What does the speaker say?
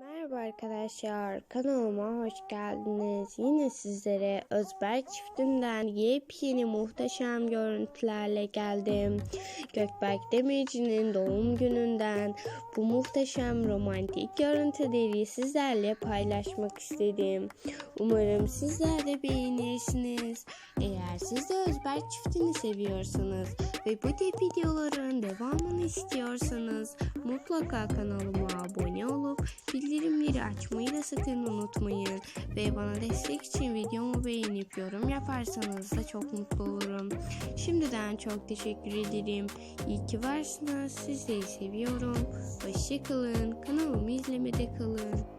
Merhaba arkadaşlar, kanalıma hoş geldiniz. Yine sizlere Özberk çiftinden yepyeni muhteşem görüntülerle geldim. Gökberk Demirci'nin doğum gününden bu muhteşem romantik görüntüleri sizlerle paylaşmak istedim. Umarım sizler de beğenirsiniz. Eğer siz de Özberk çiftini seviyorsanız ve bu tip videoların devamını istiyorsanız mutlaka kanalıma bildirimleri açmayı da sakın unutmayın. Ve bana destek için videomu beğenip yorum yaparsanız da çok mutlu olurum. Şimdiden çok teşekkür ederim. İyi ki varsınız. Sizleri seviyorum. Hoşçakalın. Kanalımı izlemede kalın.